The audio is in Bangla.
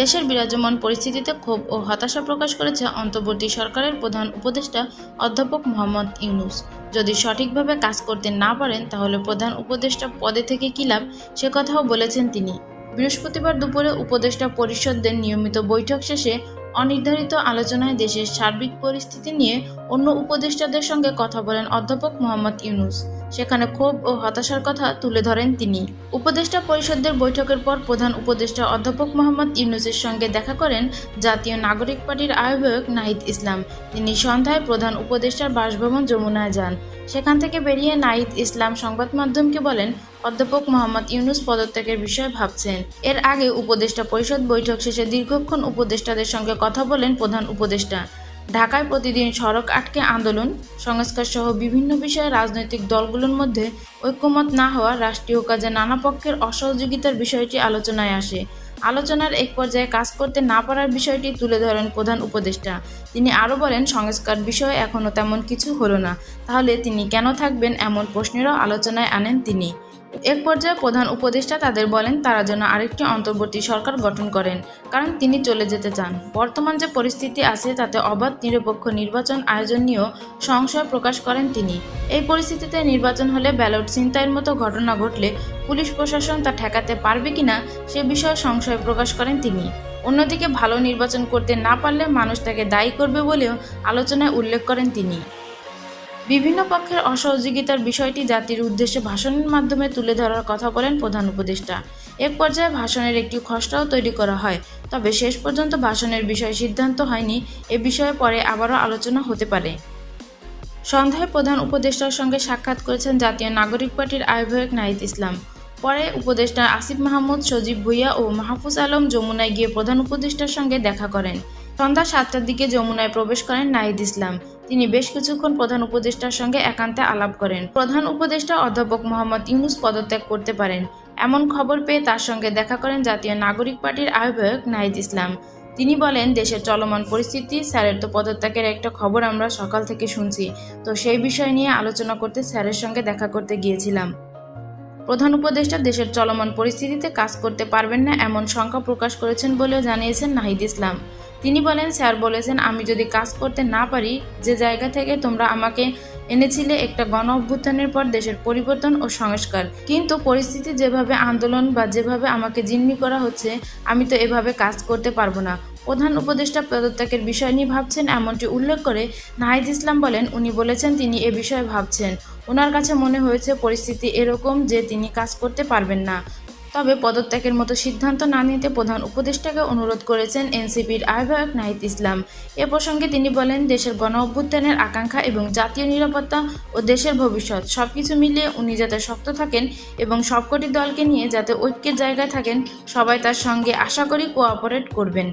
দেশের বিরাজমান পরিস্থিতিতে ক্ষোভ ও হতাশা প্রকাশ করেছে অন্তর্বর্তী সরকারের প্রধান উপদেষ্টা অধ্যাপক মোহাম্মদ ইউনুস। যদি সঠিকভাবে কাজ করতে না পারেন, তাহলে প্রধান উপদেষ্টা পদে থেকে কী লাভ? সে কথাও বলেছেন তিনি। বৃহস্পতিবার দুপুরে উপদেষ্টা পরিষদের নিয়মিত বৈঠক শেষে অনির্ধারিত আলোচনায় দেশের সার্বিক পরিস্থিতি নিয়ে অন্য উপদেষ্টাদের সঙ্গে কথা বলেন অধ্যাপক মোহাম্মদ ইউনুস। সেখানে ক্ষোভ ও হতাশার কথা তুলে ধরেন তিনি। উপদেষ্টা পরিষদের বৈঠকের পর প্রধান উপদেষ্টা অধ্যাপক মোহাম্মদ ইউনুসের সঙ্গে দেখা করেন জাতীয় নাগরিক পার্টির আহ্বায়ক নাহিদ ইসলাম। তিনি সন্ধ্যায় প্রধান উপদেষ্টার বাসভবন যমুনায় যান। সেখান থেকে বেরিয়ে নাহিদ ইসলাম সংবাদ মাধ্যমকে বলেন, অধ্যাপক মোহাম্মদ ইউনুস পদত্যাগের বিষয়ে ভাবছেন। এর আগে উপদেষ্টা পরিষদ বৈঠক শেষে দীর্ঘক্ষণ উপদেষ্টাদের সঙ্গে কথা বলেন প্রধান উপদেষ্টা। ঢাকায় প্রতিদিন সড়ক আটকে আন্দোলন সংস্কার সহ বিভিন্ন বিষয়ে রাজনৈতিক দলগুলোর মধ্যে ঐক্যমত না হওয়া রাষ্ট্রীয় কাজে নানা পক্ষের অসহযোগিতার বিষয়টি আলোচনায় আসে। আলোচনার এক পর্যায়ে কাজ করতে না পারার বিষয়টি তুলে ধরেন প্রধান উপদেষ্টা। তিনি আরও বলেন, সংস্কার বিষয়ে এখনও তেমন কিছু হলো না। তাহলে তিনি কেন থাকবেন এমন প্রশ্নেরও আলোচনায় আনেন তিনি। এক পর্যায়ে প্রধান উপদেষ্টা তাদের বলেন, তারা যেন আরেকটি অন্তর্বর্তী সরকার গঠন করেন, কারণ তিনি চলে যেতে চান। বর্তমান যে পরিস্থিতি আছে, তাতে অবাধ, নিরপেক্ষ নির্বাচন আয়োজন নিয়েও সংশয় প্রকাশ করেন তিনি। এই পরিস্থিতিতে নির্বাচন হলে ব্যালট ছিনতাইয়ের মতো ঘটনা ঘটলে পুলিশ প্রশাসন তা ঠেকাতে পারবে কিনা, সে বিষয়ে সংশয় প্রকাশ করেন তিনি। অন্যদিকে ভালো নির্বাচন করতে না পারলে মানুষ তাকে দায়ী করবে বলেও আলোচনায় উল্লেখ করেন তিনি। বিভিন্ন পক্ষের অসহযোগিতার বিষয়টি জাতির উদ্দেশ্যে ভাষণের মাধ্যমে তুলে ধরার কথা বলেন প্রধান উপদেষ্টা। এক পর্যায়ে ভাষণের একটি খসড়াও তৈরি করা হয়, তবে শেষ পর্যন্ত ভাষণের বিষয়ে সিদ্ধান্ত হয়নি, এ বিষয়ে পরে আবারও আলোচনা হতে পারে। সন্ধ্যায় প্রধান উপদেষ্টার সঙ্গে সাক্ষাৎ করেছেন জাতীয় নাগরিক পার্টির আহ্বায়ক নাহিদ ইসলাম। পরে উপদেষ্টা আসিফ মাহমুদ, সজীব ভুইয়া ও মাহফুজ আলম যমুনায় গিয়ে প্রধান উপদেষ্টার সঙ্গে দেখা করেন। সন্ধ্যা সাতটার দিকে যমুনায় প্রবেশ করেন নাহিদ ইসলাম। তিনি বেশ কিছুক্ষণ প্রধান উপদেষ্টার সঙ্গে একান্তে আলাপ করেন। প্রধান উপদেষ্টা অধ্যাপক মোহাম্মদ ইউনুস পদত্যাগ করতে পারেন। এমন খবর পেয়ে তার সঙ্গে দেখা করেন জাতীয় নাগরিক পার্টির আহ্বায়ক নাহিদ ইসলাম। তিনি বলেন, দেশের চলমান পরিস্থিতি, স্যারের তো পদত্যাগের একটা খবর আমরা সকাল থেকে শুনছি। তো সেই বিষয় নিয়ে আলোচনা করতে স্যারের সঙ্গে দেখা করতে গিয়েছিলাম। প্রধান উপদেষ্টা, দেশের চলমান পরিস্থিতিতে কাজ করতে পারবেন না, এমন শঙ্কা প্রকাশ করেছেন বলেও জানিয়েছেন নাহিদ ইসলাম। তিনি বলেন, স্যার বলেছেন, আমি যদি কাজ করতে না পারি, যে জায়গা থেকে তোমরা আমাকে এনেছিলে একটা গণ অভ্যুত্থানের পর দেশের পরিবর্তন ও সংস্কার। কিন্তু পরিস্থিতি যেভাবে আন্দোলন বা যেভাবে আমাকে জিম্মি করা হচ্ছে, আমি তো এভাবে কাজ করতে পারব না। প্রধান উপদেষ্টা পদত্যাগের বিষয় নিয়ে ভাবছেন, এমনটি উল্লেখ করে নাহিদ ইসলাম বলেন, উনি বলেছেন, তিনি এ বিষয়ে ভাবছেন। ওনার কাছে মনে হয়েছে, পরিস্থিতি এরকম যে তিনি কাজ করতে পারবেন না। তবে পদত্যাগের মতো সিদ্ধান্ত না নিতে প্রধান উপদেষ্টাকে অনুরোধ করেছেন এনসিপির আহ্বায়ক নাহিদ ইসলাম। এ প্রসঙ্গে তিনি বলেন, দেশের গণ অভ্যুত্থানের আকাঙ্ক্ষা এবং জাতীয় নিরাপত্তা ও দেশের ভবিষ্যৎ সব কিছু মিলিয়ে উনি যাতে শক্ত থাকেন এবং সবকটি দলকে নিয়ে যাতে ঐক্যের জায়গায় থাকেন, সবাই তার সঙ্গে আশা করি কোঅপারেট করবেন।